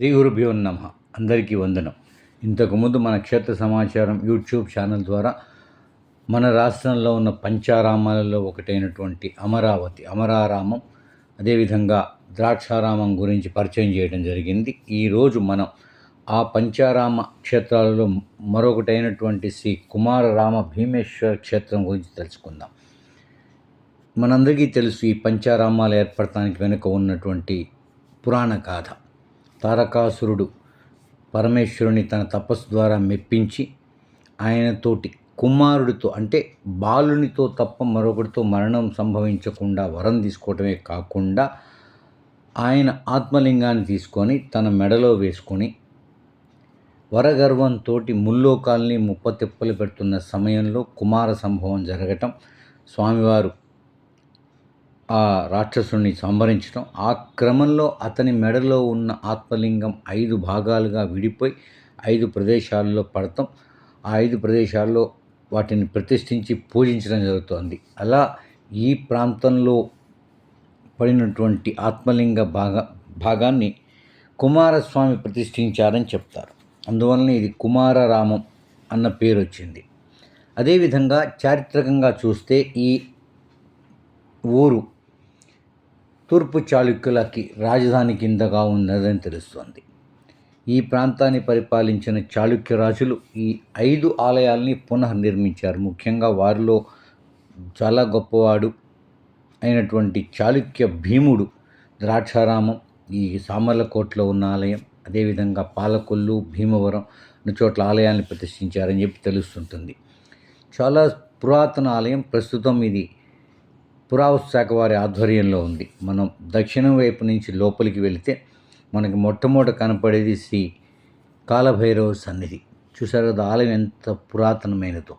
శ్రీ గురుభ్యో నమ. అందరికీ వందనం. ఇంతకుముందు మన క్షేత్ర సమాచారం యూట్యూబ్ ఛానల్ ద్వారా మన రాష్ట్రంలో ఉన్న పంచారామాలలో ఒకటైనటువంటి అమరావతి అమరారామం అదేవిధంగా ద్రాక్షారామం గురించి పరిచయం చేయడం జరిగింది. ఈరోజు మనం ఆ పంచారామ క్షేత్రాలలో మరొకటైనటువంటి శ్రీ కుమారరామ భీమేశ్వర క్షేత్రం గురించి తెలుసుకుందాం. మనందరికీ తెలుసు ఈ పంచారామాలు ఏర్పడటానికి వెనుక ఉన్నటువంటి పురాణ గాథ. తారకాసురుడు పరమేశ్వరుని తన తపస్సు ద్వారా మెప్పించి ఆయనతోటి కుమారుడితో అంటే బాలునితో తప్ప మరొకటితో మరణం సంభవించకుండా వరం తీసుకోవటమే కాకుండా ఆయన ఆత్మలింగాన్ని తీసుకొని తన మెడలో వేసుకొని వరగర్వంతో ముల్లోకాల్ని ముప్పతిప్పలు పెడుతున్న సమయంలో కుమార సంభవం జరగటం స్వామివారు ఆ రాక్షసుని సంహరించడం ఆ క్రమంలో అతని మెడలో ఉన్న ఆత్మలింగం ఐదు భాగాలుగా విడిపోయి ఐదు ప్రదేశాల్లో పడటం. ఆ ఐదు ప్రదేశాల్లో వాటిని ప్రతిష్ఠించి పూజించడం జరుగుతోంది. అలా ఈ ప్రాంతంలో పడినటువంటి ఆత్మలింగ భాగ భాగాన్ని కుమారస్వామి ప్రతిష్ఠించారని చెప్తారు. అందువలన ఇది కుమారరామం అన్న పేరు వచ్చింది అదేవిధంగా చారిత్రకంగా చూస్తే ఈ ఊరు తూర్పు చాళుక్యులకి రాజధాని కిందగా ఉన్నదని తెలుస్తోంది. ఈ ప్రాంతాన్ని పరిపాలించిన చాళుక్య రాజులు ఈ ఐదు ఆలయాల్ని పునర్నిర్మించారు ముఖ్యంగా వారిలో చాలా గొప్పవాడు అయినటువంటి చాళుక్య భీముడు ద్రాక్షారామం ఈ సామర్లకోటలో ఉన్న ఆలయం అదేవిధంగా పాలకొల్లు భీమవరం అన్ని చోట్ల ఆలయాన్ని ప్రతిష్ఠించారని చెప్పి తెలుస్తుంటుంది. చాలా పురాతన ఆలయం. ప్రస్తుతం ఇది పురావస్తు శాఖ వారి ఆధ్వర్యంలో ఉంది. మనం దక్షిణం వైపు నుంచి లోపలికి వెళితే మనకి మొట్టమొదట కనపడేది శ్రీ కాలభైరవ సన్నిధి. చూసారు కదా ఆలయం ఎంత పురాతనమైనదో.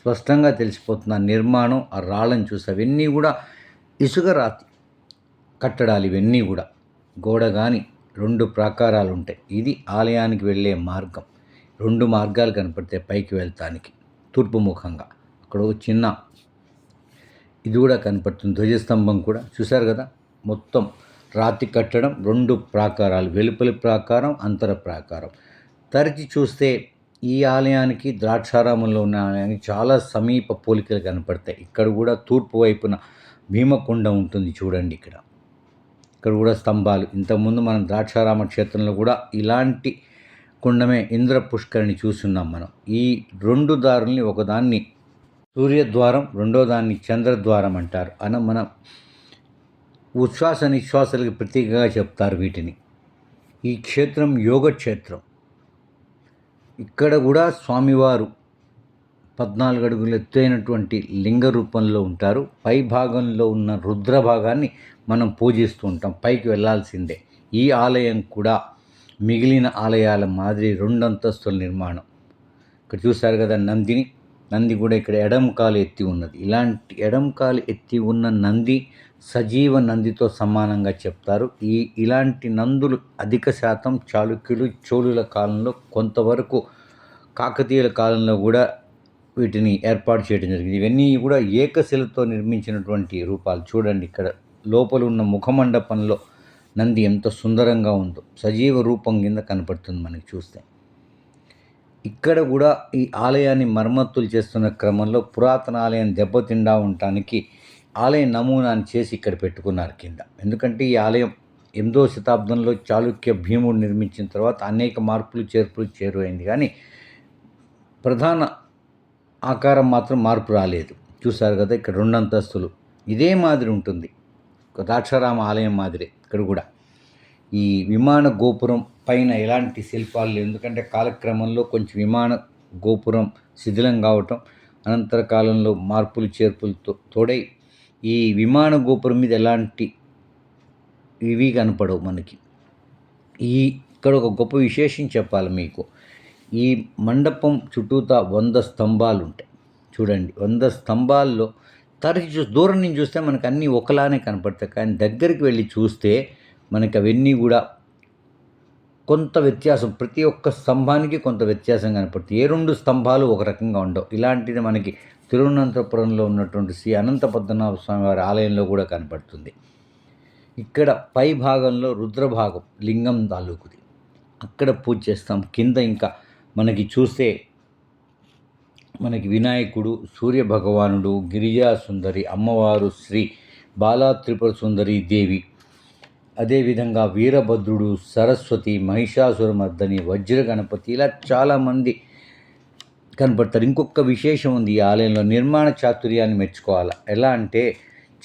స్పష్టంగా తెలిసిపోతుంది ఆ నిర్మాణం ఆ రాళ్ళని చూసి అవన్నీ కూడా ఇసుక రాతి కట్టడాలు ఇవన్నీ కూడా. గోడ కానీ రెండు ప్రాకారాలు ఉంటాయి. ఇది ఆలయానికి వెళ్ళే మార్గం. రెండు మార్గాలు కనపడతాయి పైకి వెళ్తానికి. తూర్పు ముఖంగా. అక్కడ ఒక చిన్న ఇది కూడా కనపడుతుంది. ధ్వజస్తంభం కూడా. చూశారు కదా? మొత్తం రాతి కట్టడం రెండు ప్రాకారాలు. వెలుపలి ప్రాకారం అంతర ప్రాకారం. తరచి చూస్తే ఈ ఆలయానికి ద్రాక్షారామంలో ఉన్న ఆలయానికి చాలా సమీప పోలికలు కనపడతాయి. ఇక్కడ కూడా తూర్పు వైపున భీమకొండ ఉంటుంది చూడండి ఇక్కడ. ఇక్కడ కూడా స్తంభాలు. ఇంతకుముందు మనం ద్రాక్షారామ క్షేత్రంలో కూడా ఇలాంటి కుండమే ఇంద్ర పుష్కరిని చూస్తున్నాం మనం. ఈ రెండు దారుల్ని ఒకదాన్ని సూర్యద్వారం రెండో దాన్ని చంద్రద్వారం అంటారు. అన మన ఉచ్ఛ్వాస నిశ్వాసాలకు ప్రతీకగా చెప్తారు వీటిని. ఈ క్షేత్రం యోగ క్షేత్రం ఇక్కడ కూడా స్వామివారు పద్నాలుగు అడుగులు ఎత్తైనటువంటి లింగ రూపంలో ఉంటారు. పై భాగంలో ఉన్న రుద్ర భాగాన్ని మనం పూజిస్తూ ఉంటాం. పైకి వెళ్ళాల్సిందే ఈ ఆలయం కూడా మిగిలిన ఆలయాల మాదిరి రెండంతస్తుల నిర్మాణం. ఇక్కడ చూశారు కదా నందిని. నంది కూడా ఇక్కడ ఎడం కాలు ఎత్తి ఉన్నది. ఇలాంటి ఎడం కాలు ఎత్తి ఉన్న నంది సజీవ నందితో సమానంగా చెప్తారు. ఈ ఇలాంటి నందులు అధిక శాతం చాళుక్యులు చోళుల కాలంలో కొంతవరకు కాకతీయుల కాలంలో కూడా వీటిని ఏర్పాటు చేయడం జరిగింది. ఇవన్నీ కూడా ఏకశిలతో నిర్మించినటువంటి రూపాలు. చూడండి ఇక్కడ లోపల ఉన్న ముఖమండపంలో నంది ఎంత సుందరంగా ఉందో. సజీవ రూపం కింద కనపడుతుంది మనకి చూస్తే. ఇక్కడ కూడా ఈ ఆలయాన్ని మరమ్మతులు చేస్తున్న క్రమంలో పురాతన ఆలయం దెబ్బతిండా ఉండటానికి ఆలయ నమూనాను చేసి ఇక్కడ పెట్టుకున్నారు కింద. ఎందుకంటే ఈ ఆలయం ఎనిమిదో శతాబ్దంలో చాళుక్య భీముడు నిర్మించిన తర్వాత అనేక మార్పులు చేర్పులు చేరువైంది. కానీ ప్రధాన ఆకారం మాత్రం మార్పు రాలేదు. చూసారు కదా ఇక్కడ రెండు అంతస్తులు. ఇదే మాదిరి ఉంటుంది. ద్రాక్షారామ ఆలయం మాదిరి ఇక్కడ కూడా. ఈ విమాన గోపురం పైన ఎలాంటి శిల్పాలు లేవు. ఎందుకంటే కాలక్రమంలో కొంచెం విమాన గోపురం శిథిలం కావటం అనంతర కాలంలో మార్పులు చేర్పులతో తోడై ఈ విమాన గోపురం మీద ఎలాంటి ఇవి కనపడవు మనకి. ఈ ఇక్కడ ఒక గొప్ప విశేషం చెప్పాలి మీకు. ఈ మండపం చుట్టూతా వంద స్తంభాలు ఉంటాయి. చూడండి వంద స్తంభాల్లో తరచు చూ దూరం నుంచి చూస్తే మనకు అన్నీ ఒకలానే కనపడతాయి. కానీ దగ్గరికి వెళ్ళి చూస్తే మనకి అవన్నీ కూడా కొంత వ్యత్యాసం ప్రతి ఒక్క స్తంభానికి కొంత వ్యత్యాసం కనపడుతుంది. ఏ రెండు స్తంభాలు ఒక రకంగా ఉండవు. ఇలాంటిది మనకి తిరువనంతపురంలో ఉన్నటువంటి శ్రీ అనంత పద్మనాభ స్వామి వారి ఆలయంలో కూడా కనపడుతుంది. ఇక్కడ పై భాగంలో రుద్రభాగం లింగం తాలూకుది. అక్కడ పూజ చేస్తాం. కింద ఇంకా మనకి చూస్తే మనకి వినాయకుడు సూర్య భగవానుడు గిరిజా సుందరి అమ్మవారు శ్రీ బాలా త్రిపుర సుందరి దేవి అదేవిధంగా వీరభద్రుడు సరస్వతి మహిషాసురమర్దని వజ్ర గణపతి ఇలా చాలామంది కనపడతారు. ఇంకొక విశేషం ఉంది ఈ ఆలయంలో నిర్మాణ చాతుర్యాన్ని మెచ్చుకోవాలి? ఎలా అంటే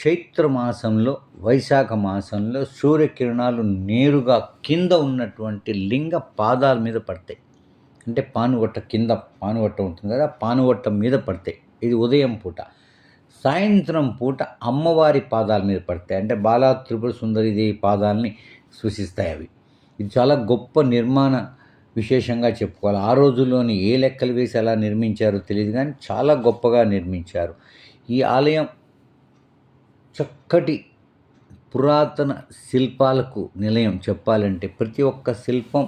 చైత్ర మాసంలో వైశాఖ మాసంలో సూర్యకిరణాలు నేరుగా కింద ఉన్నటువంటి లింగ పాదాల మీద పడతాయి. అంటే పానుగొట్ట కింద పానుగొట్ట ఉంటుంది కదా పానుగొట్ట మీద పడతాయి. ఇది ఉదయం పూట. సాయంత్రం పూట అమ్మవారి పాదాల మీద పడతాయి. అంటే బాలా త్రిపుర సుందరిదేవి పాదాలని సూచిస్తాయి అవి. ఇది చాలా గొప్ప నిర్మాణ విశేషంగా చెప్పుకోవాలి. ఆ రోజుల్లోని ఏ లెక్కలు వేసి ఎలా నిర్మించారో తెలియదు కానీ చాలా గొప్పగా నిర్మించారు. ఈ ఆలయం చక్కటి పురాతన శిల్పాలకు నిలయం. చెప్పాలంటే ప్రతి ఒక్క శిల్పం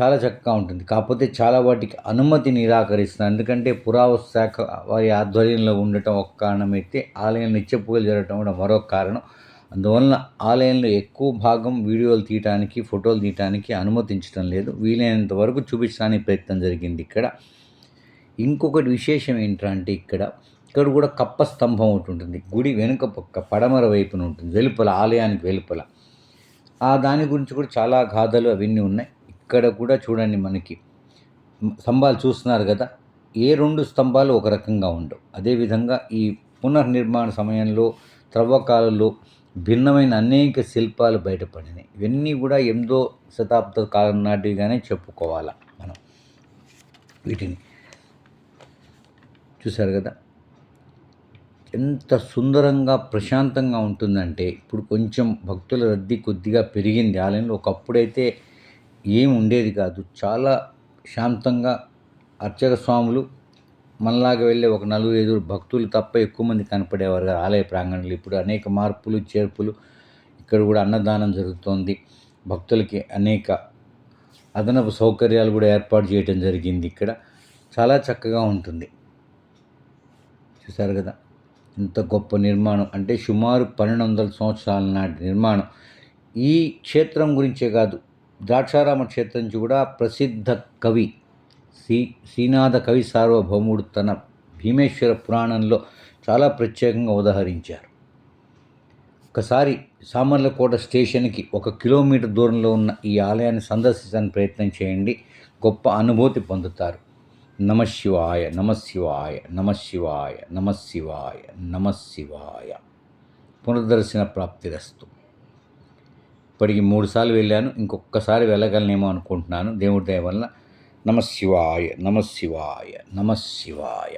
చాలా చక్కగా ఉంటుంది. కాకపోతే చాలా వాటికి అనుమతి నిరాకరిస్తుంది. ఎందుకంటే పురావస్తు శాఖ వారి ఆధ్వర్యంలో ఉండటం ఒక కారణం అయితే ఆలయం నిత్య పూజలు జరగటం కూడా మరొక కారణం. అందువలన ఆలయంలో ఎక్కువ భాగం వీడియోలు తీయటానికి ఫోటోలు తీయటానికి అనుమతించడం లేదు. వీలైనంత వరకు చూపించడానికి ప్రయత్నం జరిగింది ఇక్కడ. ఇంకొకటి విశేషం ఏంటంటే ఇక్కడ ఇక్కడ కూడా కప్ప స్తంభం ఒకటి ఉంటుంది. గుడి వెనుక పక్క పడమర వైపున ఉంటుంది. వెలుపల ఆలయానికి వెలుపల. ఆ దాని గురించి కూడా చాలా గాథలు అవన్నీ ఉన్నాయి. ఇక్కడ కూడా చూడండి మనకి. స్తంభాలు చూస్తున్నారు కదా ఏ రెండు స్తంభాలు ఒక రకంగా ఉండవు. అదేవిధంగా ఈ పునర్నిర్మాణ సమయంలో త్రవ్వకాలలో భిన్నమైన అనేక శిల్పాలు బయటపడినాయి. ఇవన్నీ కూడా ఎనిమిదో శతాబ్ద కాలం నాటివిగానే చెప్పుకోవాలా మనం. వీటిని చూశారు కదా ఎంత సుందరంగా ప్రశాంతంగా ఉంటుందంటే ఇప్పుడు కొంచెం భక్తుల రద్దీ కొద్దిగా పెరిగింది. ఆలయంలో ఒకప్పుడైతే ఏం ఉండేది కాదు. చాలా శాంతంగా అర్చక స్వాములు మనలాగా వెళ్ళే ఒక నలుగురు ఐదుగురు భక్తులు తప్ప ఎక్కువ మంది కనపడేవారు కాదు. ఆలయ ప్రాంగణంలో ఇప్పుడు అనేక మార్పులు చేర్పులు ఇక్కడ కూడా అన్నదానం జరుగుతోంది. భక్తులకి అనేక అదనపు సౌకర్యాలు కూడా ఏర్పాటు చేయడం జరిగింది ఇక్కడ. చాలా చక్కగా ఉంటుంది. చూసారు కదా? ఇంత గొప్ప నిర్మాణం. అంటే సుమారు పన్నెండు వందల సంవత్సరాల నాటి నిర్మాణం. ఈ క్షేత్రం గురించే కాదు ద్రాక్షారామ క్షేత్రం నుంచి కూడా ప్రసిద్ధ కవి శ్రీ శ్రీనాథ కవి సార్వభౌముడు తన భీమేశ్వర పురాణంలో చాలా ప్రత్యేకంగా ఉదహరించారు. ఒకసారి సామర్లకోట స్టేషన్కి ఒక కిలోమీటర్ దూరంలో ఉన్న ఈ ఆలయాన్ని సందర్శించడానికి ప్రయత్నం చేయండి. గొప్ప అనుభూతి పొందుతారు. నమశివాయ నమశివాయ నమశివాయ నమశివాయ నమశివాయ పునర్దర్శన ప్రాప్తిరస్తు ఇప్పటికి మూడుసార్లు వెళ్ళాను ఇంకొకసారి వెళ్ళగలనేమో అనుకుంటున్నాను. దేవుడి దయ వల్ల నమశివాయ నమ శివాయ